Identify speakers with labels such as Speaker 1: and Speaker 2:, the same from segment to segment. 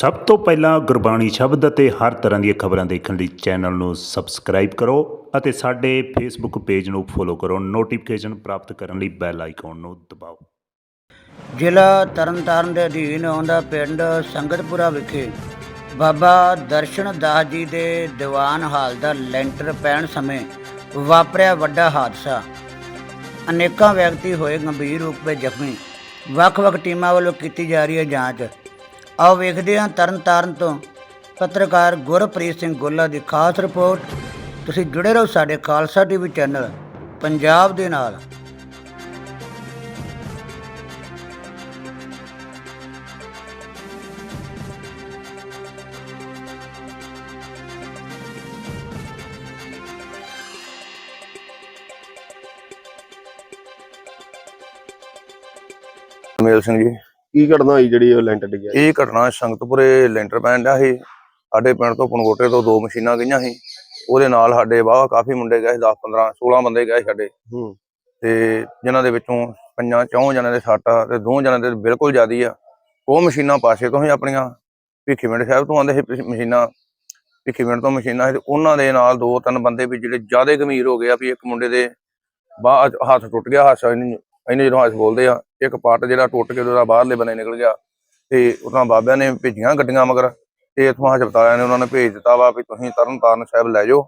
Speaker 1: ਸਭ ਤੋਂ ਪਹਿਲਾਂ ਗੁਰਬਾਣੀ ਸ਼ਬਦ ਅਤੇ ਹਰ ਤਰ੍ਹਾਂ ਦੀਆਂ ਖਬਰਾਂ ਦੇਖਣ ਲਈ ਚੈਨਲ ਨੂੰ ਸਬਸਕ੍ਰਾਈਬ ਕਰੋ ਅਤੇ ਸਾਡੇ ਫੇਸਬੁੱਕ ਪੇਜ ਨੂੰ ਫੋਲੋ ਕਰੋ। ਨੋਟੀਫਿਕੇਸ਼ਨ ਪ੍ਰਾਪਤ ਕਰਨ ਲਈ ਬੈਲ ਆਈਕਨ ਨੂੰ ਦਬਾਓ।
Speaker 2: ਜ਼ਿਲ੍ਹਾ ਤਰਨਤਾਰਨ ਦੇ ਅਧੀਨ ਆਉਂਦਾ ਪਿੰਡ ਸੰਗਤਪੁਰਾ ਵਿਖੇ ਬਾਬਾ ਦਰਸ਼ਨ ਦਾਸ ਜੀ ਦੇ ਦੀਵਾਨ ਹਾਲ ਦਾ ਲੈਂਟਰ ਪੈਣ ਸਮੇਂ ਵਾਪਰਿਆ ਵੱਡਾ ਹਾਦਸਾ। ਅਨੇਕਾਂ ਵਿਅਕਤੀ ਹੋਏ ਗੰਭੀਰ ਰੂਪ ਵਿੱਚ ਜ਼ਖਮੀ। ਵੱਖ-ਵੱਖ ਟੀਮਾਂ ਵੱਲੋਂ ਕੀਤੀ ਜਾ ਰਹੀ ਹੈ ਜਾਂਚ। ਆਓ ਵੇਖਦੇ ਹਾਂ ਤਰਨਤਾਰਨ ਤੋਂ ਪੱਤਰਕਾਰ ਗੁਰਪ੍ਰੀਤ ਸਿੰਘ ਗੋਲਾ ਦੀ ਖਾਸ ਰਿਪੋਰਟ। ਤੁਸੀਂ ਜੁੜੇ ਰਹੋ ਸਾਡੇ ਖਾਲਸਾ ਟੀਵੀ ਚੈਨਲ ਪੰਜਾਬ ਦੇ ਨਾਲ।
Speaker 3: ਮੇਲ ਸਿੰਘ ਜੀ।
Speaker 4: ਕੀ ਘਟਨਾ ਹੋਈ ਜਿਹੜੀ ਉਹ ਲੈਂਟਰ ਡਿੱਗਿਆ?
Speaker 3: ਇਹ ਘਟਨਾ ਸੰਗਤਪੁਰੇ ਲੈਂਟਰ ਪੈਣ ਡਿਆ ਸੀ। ਸਾਡੇ ਪਿੰਡ ਤੋਂ ਪਨਗੋਟੇ ਤੋਂ ਦੋ ਮਸ਼ੀਨਾਂ ਗਈਆਂ ਸੀ। ਉਹਦੇ ਨਾਲ ਸਾਡੇ ਬਾਹਰ ਕਾਫੀ ਮੁੰਡੇ ਗਏ 10 15 16 ਬੰਦੇ ਗਏ ਸਾਡੇ।
Speaker 4: ਹੂੰ।
Speaker 3: ਤੇ ਜਿਨ੍ਹਾਂ ਦੇ ਵਿੱਚੋਂ ਪੰਜਾਂ ਚੌਂ ਜਣਿਆਂ ਦੇ ਸੱਟ ਆ ਤੇ ਦੋ ਜਣਿਆਂ ਦੇ ਬਿਲਕੁਲ ਜ਼ਿਆਦੀ ਆ। ਉਹ ਮਸ਼ੀਨਾਂ ਪਾਸੇ ਤੋਂ ਹੀ ਆਪਣੀਆਂ ਭਿੱਖੀਵਿੰਡ ਸਾਹਿਬ ਤੋਂ ਆਉਂਦੇ ਸੀ ਮਸ਼ੀਨਾਂ। ਭਿੱਖੀਵਿੰਡ ਤੋਂ ਮਸ਼ੀਨਾਂ ਸੀ ਤੇ ਉਹਨਾਂ ਦੇ ਨਾਲ ਦੋ ਤਿੰਨ ਬੰਦੇ ਵੀ ਜਿਹੜੇ ਜ਼ਿਆਦਾ ਗੰਭੀਰ ਹੋ ਗਏ ਆ ਵੀ ਇੱਕ ਮੁੰਡੇ ਦੇ ਬਾਹ ਹੱਥ ਟੁੱਟ ਗਿਆ ਹੱਥ ਇਹਨੇ ਇਹਨੇ ਜਦੋਂ ਹੱਥ ਬੋਲਦੇ ਆ। ਇੱਕ ਪੱਟ ਜਿਹੜਾ ਟੁੱਟ ਕੇ ਉਹਦਾ ਬਾਹਰਲੇ ਬੰਨੇ ਨਿਕਲ ਗਿਆ ਤੇ ਉਹਨਾਂ ਬਾਬਿਆਂ ਨੇ ਭੇਜੀਆਂ ਗੱਡੀਆਂ ਮਗਰ ਤੇ ਇਥੋਂ ਹਸਪਤਾਲਾਂ ਨੇ ਉਹਨਾਂ ਨੇ ਭੇਜ ਦਿੱਤਾ ਵਾ ਵੀ ਤੁਸੀਂ ਤਰਨ ਤਾਰਨ ਸਾਹਿਬ ਲੈ ਜਾਓ,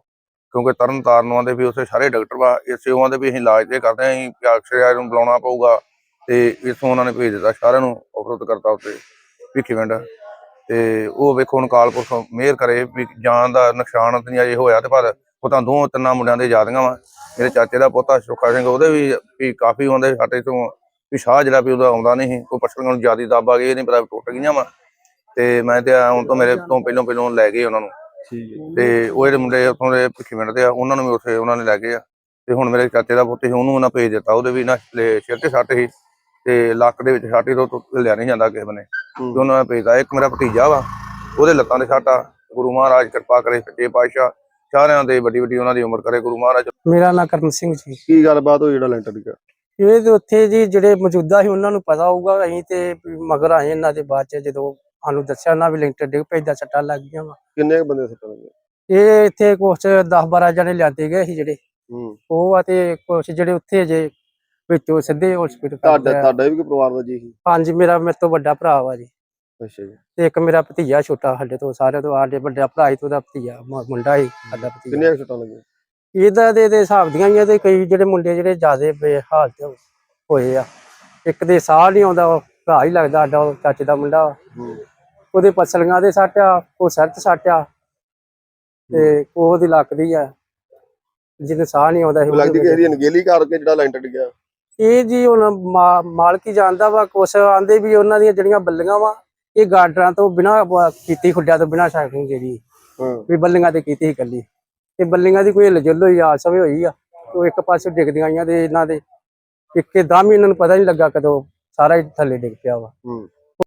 Speaker 3: ਕਿਉਂਕਿ ਤਰਨ ਤਾਰਨ ਆਉਂਦੇ ਵੀ ਉੱਥੇ ਸਾਰੇ ਡਾਕਟਰ ਵਾ ਇਸੇ ਉਹਨਾਂ ਦੇ ਵੀ ਅਸੀਂ ਇਲਾਜ ਤੇ ਕਰਦੇ ਆਂ, ਅਸੀਂ ਅਕਸਰ ਨੂੰ ਬੁਲਾਉਣਾ ਪਊਗਾ ਤੇ ਇਥੋਂ ਉਹਨਾਂ ਨੇ ਭੇਜ ਦਿੱਤਾ ਸਾਰਿਆਂ ਨੂੰ ਉਪਰੋਤ ਕਰਤਾ ਉੱਤੇ ਭਿੱਖੀਵਿੰਡ ਤੇ ਉਹ ਵੇਖੋ ਹੁਣ ਕਾਲਪੁਰਖ ਮਿਹਰ ਕਰੇ ਵੀ ਜਾਨ ਦਾ ਨੁਕਸਾਨ ਤਾਂ ਨਹੀਂ ਅਜੇ ਹੋਇਆ ਤੇ ਪਰ ਉਹ ਤਾਂ ਦੋ ਤਿੰਨਾਂ ਮੁੰਡਿਆਂ ਦੇ ਜ਼ਿਆਦੀਆਂ ਵਾ, ਮੇਰੇ ਚਾਚੇ ਦਾ ਪੋਤਾ ਸੁੱਖਾ ਸਿੰਘ ਉਹਦੇ ਵੀ ਕਾਫੀ ਆਉਂਦੇ ਸਾਡੇ ਤੋਂ ਵੀ ਸ਼ਾਹ ਜਿਹੜਾ ਵੀ ਉਹਦਾ ਆਉਂਦਾ ਨਹੀਂ ਸੀ ਕੋਈ ਪਛੜੀਆਂ ਨੂੰ ਜ਼ਿਆਦੀ ਦੱਬ ਆ ਗਈ ਇਹ ਨਹੀਂ ਪਤਾ ਟੁੱਟ ਗਈਆਂ ਵਾ। ਤੇ ਮੈਂ ਤੇ ਹੁਣ ਤੋਂ ਮੇਰੇ ਤੋਂ ਪਹਿਲੋਂ ਪਹਿਲੋਂ ਲੈ ਗਏ ਉਹਨਾਂ ਨੂੰ। ਤੇ ਉਹ ਜਿਹੜੇ ਮੁੰਡੇ ਉੱਥੋਂ ਦੇ ਭਿੱਖੀ ਮਿੰਟ ਦੇ ਆ ਉਹਨਾਂ ਨੂੰ ਵੀ ਉੱਥੇ ਉਹਨਾਂ ਨੇ ਲੈ ਗਏ ਆ। ਤੇ ਹੁਣ ਮੇਰੇ ਚਾਚੇ ਦਾ ਪੁੱਤ ਸੀ ਉਹਨੂੰ ਉਹਨਾਂ ਭੇਜ ਦਿੱਤਾ ਉਹਦੇ ਵੀ ਨਾ ਲੈ- ਸਿਰ ਤੇ ਸੱਟ ਸੀ। ਤੇ ਲੱਕ ਦੇ ਵਿੱਚ ਸੱਟ ਸੀ ਤੇ ਉਹ ਤੋਂ ਲਿਆ ਨਹੀਂ ਜਾਂਦਾ ਕਿਸੇ ਬਨੇ। ਤੇ ਉਹਨਾਂ ਨੇ ਭੇਜਦਾ ਇੱਕ ਮੇਰਾ ਭਤੀਜਾ ਵਾ ਉਹਦੇ ਲੱਤਾਂ ਦੇ ਸੱਟ ਆ ਗੁਰੂ ਮਹਾਰਾਜ ਕਿਰਪਾ ਕਰੇ ਸੱਚੇ ਪਾਤਸ਼ਾਹ ਸਾਰਿਆਂ ਦੇ ਵੱਡੀ ਵੱਡੀ ਉਹਨਾਂ ਦੀ ਉਮਰ ਕਰੇ ਗੁਰੂ ਮਹਾਰਾਜ।
Speaker 5: ਮੇਰਾ ਨਾਂ ਕਰਨ ਸਿੰਘ ਜੀ।
Speaker 4: ਕੀ ਗੱਲਬਾਤ ਹੋਈ ਜਿਹੜਾ ਲੈਂਟਰ ਡਿੱਗਿਆ
Speaker 5: ਇਹ ਉੱਥੇ ਜੀ ਜਿਹੜੇ ਮੌਜੂਦਾ ਸੀ ਉਹਨਾਂ ਨੂੰ ਪਤਾ ਹੋਊਗਾ ਅਸੀਂ ਤੇ ਮਗਰ ਆਏ ਇਹਨਾਂ ਦੇ ਬਾਅਦ ਚ ਜਦੋਂ ਸਾਨੂੰ ਦੱਸਿਆ ਨਾ ਵੀ ਲਿੰਟਰ ਡਿੱਗ ਪੈਦਾ ਸੱਟਾਂ ਲੱਗ ਗਈਆਂ ਵਾ।
Speaker 4: ਕਿੰਨੇ ਕੁ ਬੰਦੇ ਸੱਟਾਂ ਲੱਗੀਆਂ?
Speaker 5: ਇਹ ਇੱਥੇ ਕੁਛ 10 12 ਜਣੇ ਲਿਆਂਦੇ ਗਏ ਸੀ ਜਿਹੜੇ।
Speaker 4: ਹੂੰ।
Speaker 5: ਉਹ ਆ ਤੇ ਕੁਛ ਜਿਹੜੇ ਉੱਥੇ ਜੇ ਵਿੱਚੋਂ ਸਿੱਧੇ ਹਸਪੀਟਲ
Speaker 4: ਤੁਹਾਡਾ ਤੁਹਾਡਾ ਵੀ ਕੋਈ ਪਰਿਵਾਰ ਦਾ ਜੀ ਸੀ?
Speaker 5: ਹਾਂਜੀ ਮੇਰਾ ਮੇਰੇ ਤੋਂ ਵੱਡਾ ਭਰਾ ਵਾ ਜੀ।
Speaker 4: ਅੱਛਾ ਜੀ।
Speaker 5: ਤੇ ਇੱਕ ਮੇਰਾ ਭਤੀਜਾ ਛੋਟਾ ਸਾਡੇ ਤੋਂ ਸਾਰਿਆਂ ਤੋਂ ਸਾਡੇ ਵੱਡਾ ਭਰਾ ਹੀ ਤੋਂ ਦਾ ਭਤੀਜਾ ਮੁੰਡਾ ਹੀ ਸਾਡਾ ਭਤੀਜਾ
Speaker 4: ਕਿੰਨੀਆਂ ਕੁ ਸੱਟਾਂ ਲੱਗੀਆਂ?
Speaker 5: ਇਹਦਾ ਦੇ ਦੇ ਹਿਸਾਬ ਦੀਆਂ ਹੀ ਆ ਤੇ ਕਈ ਜਿਹੜੇ ਮੁੰਡੇ ਜਿਹੜੇ ਜ਼ਿਆਦੇ ਬੇਹਾਲਤ ਹੋਏ ਆ। ਇੱਕ ਦੇ ਸਾਹ ਨਹੀਂ ਆਉਂਦਾ ਉਹ ਭਰਾ ਹੀ ਲੱਗਦਾ ਸਾਡਾ ਉਹ ਚਾਚੇ ਦਾ ਮੁੰਡਾ। ਵਾ। ਉਹਦੇ ਪਸਲੀਆਂ ਦੇ ਸੱਟ ਆ ਉਹ ਸਿਰ 'ਚ ਸੱਟ ਆ ਤੇ ਉਹ ਉਹਦੀ ਲੱਕ ਦੀ ਆ। ਜਿਹਨੂੰ ਸਾਹ ਨਹੀਂ ਆਉਂਦਾ ਸੀ
Speaker 4: ਲੱਗਦੀ ਕਿ
Speaker 5: ਉਹਨੂੰ-
Speaker 4: ਇਹਦੀ ਅਣਗਹਿਲੀ ਕਰਕੇ ਜਿਹੜਾ ਲੈਂਟਰ ਡਿੱਗਿਆ
Speaker 5: ਇਹ ਜੀ ਹੁਣ ਮਾ- ਮਾਲਕ ਹੀ ਜਾਣਦਾ ਵਾ ਕੁਛ ਆਂਦੇ ਵੀ ਉਹਨਾਂ ਦੀਆਂ ਜਿਹੜੀਆਂ ਬੱਲੀਆਂ ਵਾ ਇਹ ਗਾਰਡਰਾਂ ਤੋਂ ਬਿਨਾ ਕੀਤੀ ਖੁੱਡਿਆਂ ਤੋਂ ਬਿਨਾ ਸਾਈਕਲਿੰਗ ਜਿਹੜੀ।
Speaker 4: ਹਾਂ।
Speaker 5: ਵੀ ਬੱਲੀਆਂ ਤੇ ਕੀਤੀ ਸੀ ਇਕੱਲੀ। ਤੇ ਬੱਲੀਆਂ ਦੀ ਕੋਈ ਹਿਲਜੁਲ ਹੋਈ ਆ ਸਵੇ ਹੋਈ ਆ। ਉਹ ਇੱਕ ਪਾਸੇ ਡਿੱਗਦੀਆਂ ਆਈਆਂ ਤੇ ਇਹਨਾਂ ਦੇ, ਇੱਕੇ ਦਮ ਹੀ ਇਹਨਾਂ ਨੂੰ ਪਤਾ ਨਹੀਂ ਲੱਗਾ ਕਦੋਂ ਸਾਰਾ ਹੀ ਥੱਲੇ ਡਿੱਗ ਪਿਆ ਵਾ।